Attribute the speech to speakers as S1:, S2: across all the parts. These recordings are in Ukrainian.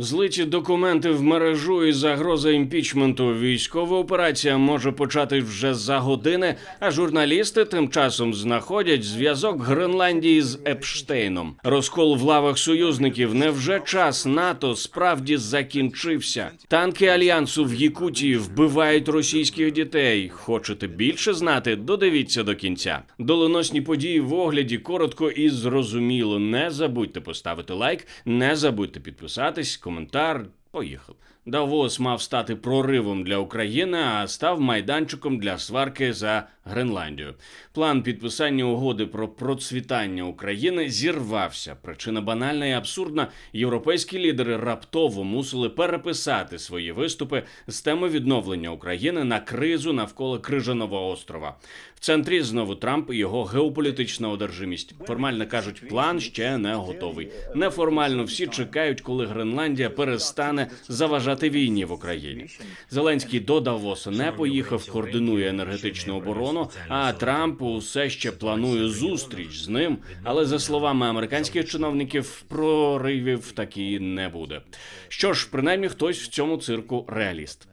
S1: Злиті документи в мережу і загроза імпічменту. Військова операція може почати вже за години, а журналісти тим часом знаходять зв'язок Гренландії з Епштейном. Розкол в лавах союзників. Невже час НАТО справді закінчився? Танки альянсу в Якутії вбивають російських дітей. Хочете більше знати? Додивіться до кінця. Доленосні події в огляді коротко і зрозуміло. Не забудьте поставити лайк, не забудьте підписатись, коментар. Поїхали. Давос мав стати проривом для України, а став майданчиком для сварки за Гренландію. План підписання угоди про процвітання України зірвався. Причина банальна і абсурдна. Європейські лідери раптово мусили переписати свої виступи з теми відновлення України на кризу навколо Крижаного острова. В центрі знову Трамп і його геополітична одержимість. Формально кажуть, план ще не готовий. Неформально всі чекають, коли Гренландія перестане заважати війні в Україні. Зеленський до Давосу не поїхав, координує енергетичну оборону. А Трамп усе ще планує зустріч з ним. Але за словами американських чиновників, проривів такі не буде. Що ж, принаймні, хтось в цьому цирку реаліст.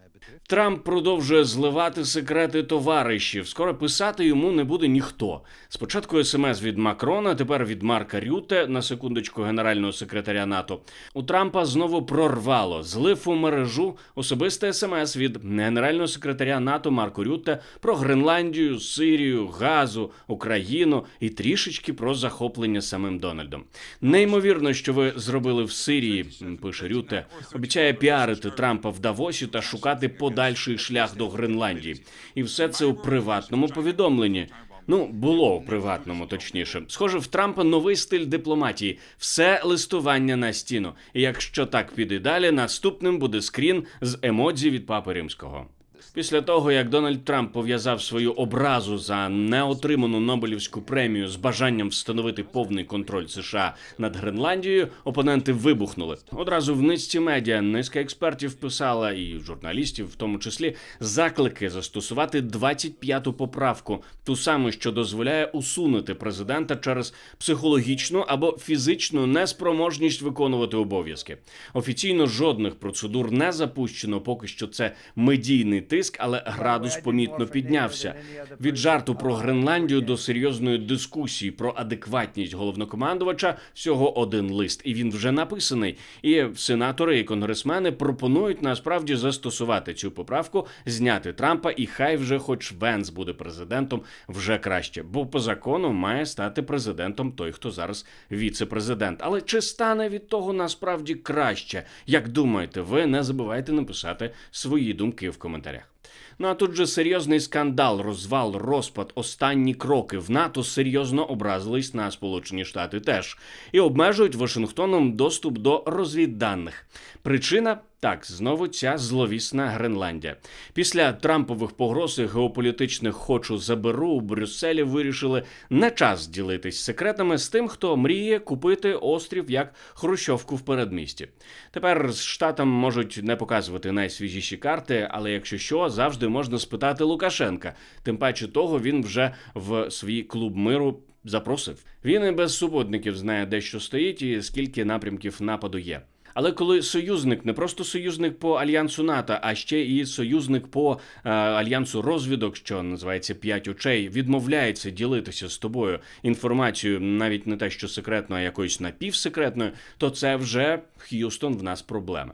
S1: Трамп продовжує зливати секрети товаришів. Скоро писати йому не буде ніхто. Спочатку смс від Макрона, тепер від Марка Рюте, на секундочку генерального секретаря НАТО. У Трампа знову прорвало. Злив у мережу особисте смс від генерального секретаря НАТО Марко Рюте про Гренландію, Сирію, Газу, Україну і трішечки про захоплення самим Дональдом. Неймовірно, що ви зробили в Сирії, пише Рюте. Обіцяє піарити Трампа в Давосі та шукати подальший шлях до Гренландії. І все це у приватному повідомленні. Ну, було у приватному, точніше. Схоже, в Трампа новий стиль дипломатії. Все листування на стіну. І якщо так піде далі, наступним буде скрін з емодзі від папи римського. Після того, як Дональд Трамп пов'язав свою образу за неотриману Нобелівську премію з бажанням встановити повний контроль США над Гренландією, опоненти вибухнули. Одразу в низці медіа низка експертів писала і журналістів, в тому числі, заклики застосувати 25-ту поправку, ту саму, що дозволяє усунути президента через психологічну або фізичну неспроможність виконувати обов'язки. Офіційно жодних процедур не запущено, поки що це медійний тиск, але градус помітно піднявся. Від жарту про Гренландію до серйозної дискусії про адекватність головнокомандувача всього один лист, і він вже написаний. І сенатори і конгресмени пропонують насправді застосувати цю поправку, зняти Трампа, і хай вже, хоч Венс буде президентом, вже краще. Бо по закону має стати президентом той, хто зараз віце-президент. Але чи стане від того насправді краще? Як думаєте, ви не забувайте написати свої думки в коментарях. Ну а тут же серйозний скандал, розвал, розпад, останні кроки в НАТО серйозно образились на Сполучені Штати теж і обмежують Вашингтоном доступ до розвідданих. Причина так, знову ця зловісна Гренландія. Після Трампових погроз і геополітичних хочу заберу у Брюсселі вирішили не час ділитись секретами з тим, хто мріє купити острів як хрущовку в передмісті. Тепер з штатам можуть не показувати найсвіжіші карти, але якщо що, завжди можна спитати Лукашенка. Тим паче того він вже в свій клуб миру. Запросив. Він і без супутників знає, де що стоїть і скільки напрямків нападу є. Але коли союзник не просто союзник по альянсу НАТО, а ще і союзник по е, альянсу розвідок, що називається п'ять очей, відмовляється ділитися з тобою інформацією, навіть не те, що секретною, а якоюсь напівсекретною, то це вже Х'юстон в нас проблема.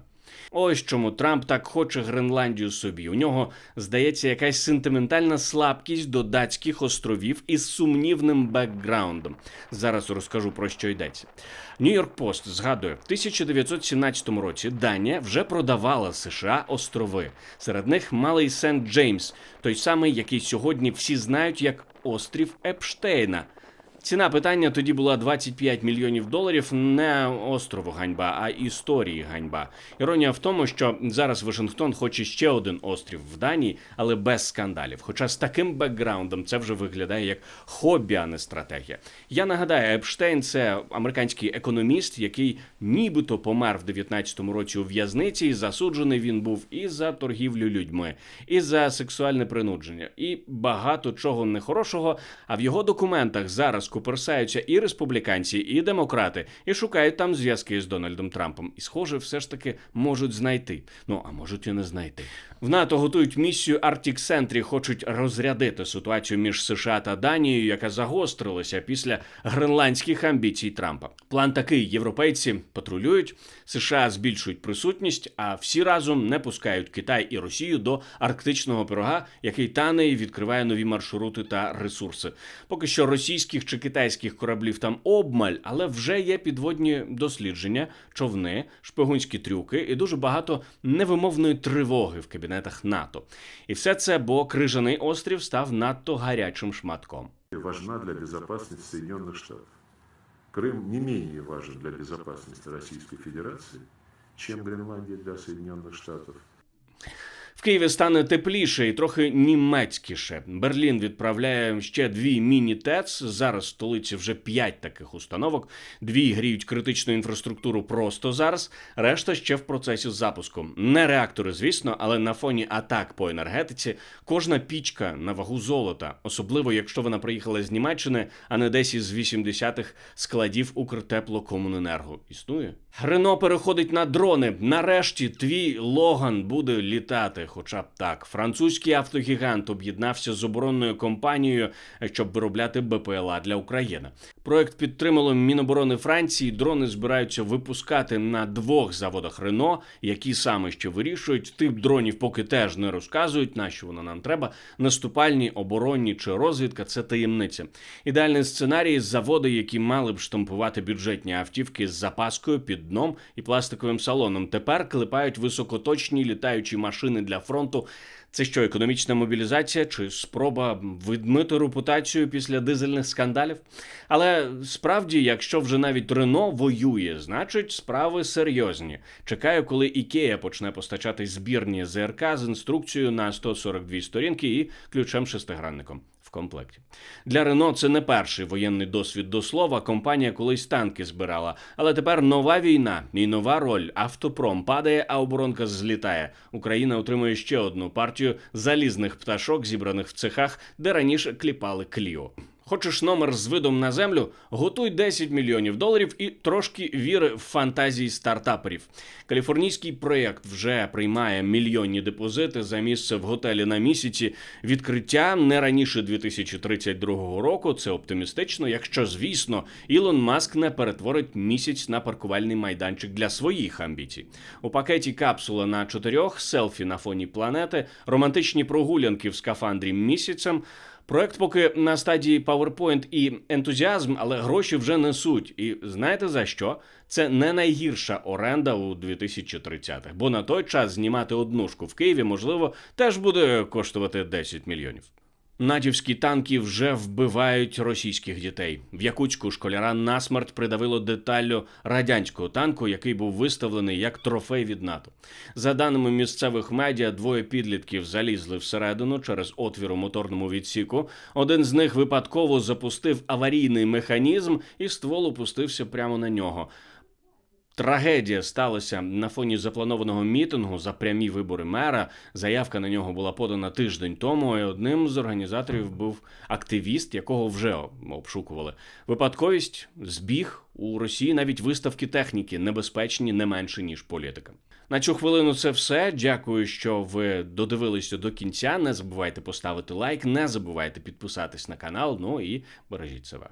S1: Ось чому Трамп так хоче Гренландію собі. У нього здається якась сентиментальна слабкість до датських островів із сумнівним бекграундом. Зараз розкажу про що йдеться. Нью-Йорк Пост згадує, в 1917 році Данія вже продавала США острови. Серед них малий Сент Джеймс, той самий, який сьогодні всі знають як острів Епштейна. Ціна питання тоді була 25 мільйонів доларів. Не острову ганьба, а історії ганьба. Іронія в тому, що зараз Вашингтон хоче ще один острів в Данії, але без скандалів. Хоча з таким бекграундом це вже виглядає як хобі, а не стратегія. Я нагадаю, Епштейн це американський економіст, який нібито помер в 19-му році у в'язниці. і Засуджений він був і за торгівлю людьми, і за сексуальне принудження, і багато чого нехорошого. А в його документах зараз куперсаються і республіканці, і демократи, і шукають там зв'язки з Дональдом Трампом. І, схоже, все ж таки можуть знайти. Ну а можуть і не знайти. В НАТО готують місію Arctic Sentry, хочуть розрядити ситуацію між США та Данією, яка загострилася після гренландських амбіцій Трампа. План такий: європейці патрулюють, США збільшують присутність, а всі разом не пускають Китай і Росію до арктичного пирога, який тане і відкриває нові маршрути та ресурси. Поки що російських чи китайських кораблів там обмаль, але вже є підводні дослідження, човни, шпигунські трюки і дуже багато невимовної тривоги в кабінетах НАТО. І все це, бо крижаний острів став надто гарячим шматком.
S2: важна для безопасности Соединенных Штатов. Крым не менее важен для безопасности Российской Федерации, чем Гренландия для Соединенных Штатов.
S1: В Києві стане тепліше і трохи німецькіше. Берлін відправляє ще дві міні-ТЕЦ. Зараз в столиці вже п'ять таких установок. Дві гріють критичну інфраструктуру просто зараз. Решта ще в процесі запуску. Не реактори, звісно, але на фоні атак по енергетиці кожна пічка на вагу золота, особливо якщо вона приїхала з Німеччини, а не десь із 80-х складів Укртеплокомуненерго. Існує. Рено переходить на дрони. Нарешті твій Логан буде літати. Хоча б так, французький автогігант об'єднався з оборонною компанією, щоб виробляти БПЛА для України. Проект підтримало Міноборони Франції. Дрони збираються випускати на двох заводах Рено, які саме ще вирішують. Тип дронів поки теж не розказують, на що воно нам треба. Наступальні, оборонні чи розвідка це таємниця. Ідеальний сценарій заводи, які мали б штампувати бюджетні автівки з запаскою під дном і пластиковим салоном. Тепер клепають високоточні літаючі машини для фронту. Це що, економічна мобілізація чи спроба відмити репутацію після дизельних скандалів? Але справді, якщо вже навіть Рено воює, значить справи серйозні. Чекаю, коли Ікея почне постачати збірні ЗРК з інструкцією на 142 сторінки і ключем шестигранником в комплекті. Для Рено це не перший воєнний досвід до слова. Компанія колись танки збирала, але тепер нова війна і нова роль. Автопром падає, а оборонка злітає. Україна отримує ще одну партію залізних пташок, зібраних в цехах, де раніше кліпали Кліо. Хочеш номер з видом на землю? Готуй 10 мільйонів доларів і трошки віри в фантазії стартаперів. Каліфорнійський проєкт вже приймає мільйонні депозити за місце в готелі на місяці. Відкриття не раніше 2032 року. Це оптимістично, якщо звісно Ілон Маск не перетворить місяць на паркувальний майданчик для своїх амбіцій. У пакеті капсула на чотирьох, селфі на фоні планети, романтичні прогулянки в скафандрі місяцем. Проект поки на стадії PowerPoint і ентузіазм, але гроші вже несуть. І знаєте за що? Це не найгірша оренда у 2030-х, бо на той час знімати однушку в Києві можливо теж буде коштувати 10 мільйонів. Натівські танки вже вбивають російських дітей. В Якутську школяра насмерть придавило деталлю радянського танку, який був виставлений як трофей від НАТО. За даними місцевих медіа, двоє підлітків залізли всередину через отвір у моторному відсіку. Один з них випадково запустив аварійний механізм, і ствол опустився прямо на нього. Трагедія сталася на фоні запланованого мітингу за прямі вибори мера. Заявка на нього була подана тиждень тому. і Одним з організаторів був активіст, якого вже обшукували. Випадковість збіг у Росії навіть виставки техніки небезпечні не менше ніж політика. На цю хвилину це все. Дякую, що ви додивилися до кінця. Не забувайте поставити лайк, не забувайте підписатись на канал. Ну і бережіть себе.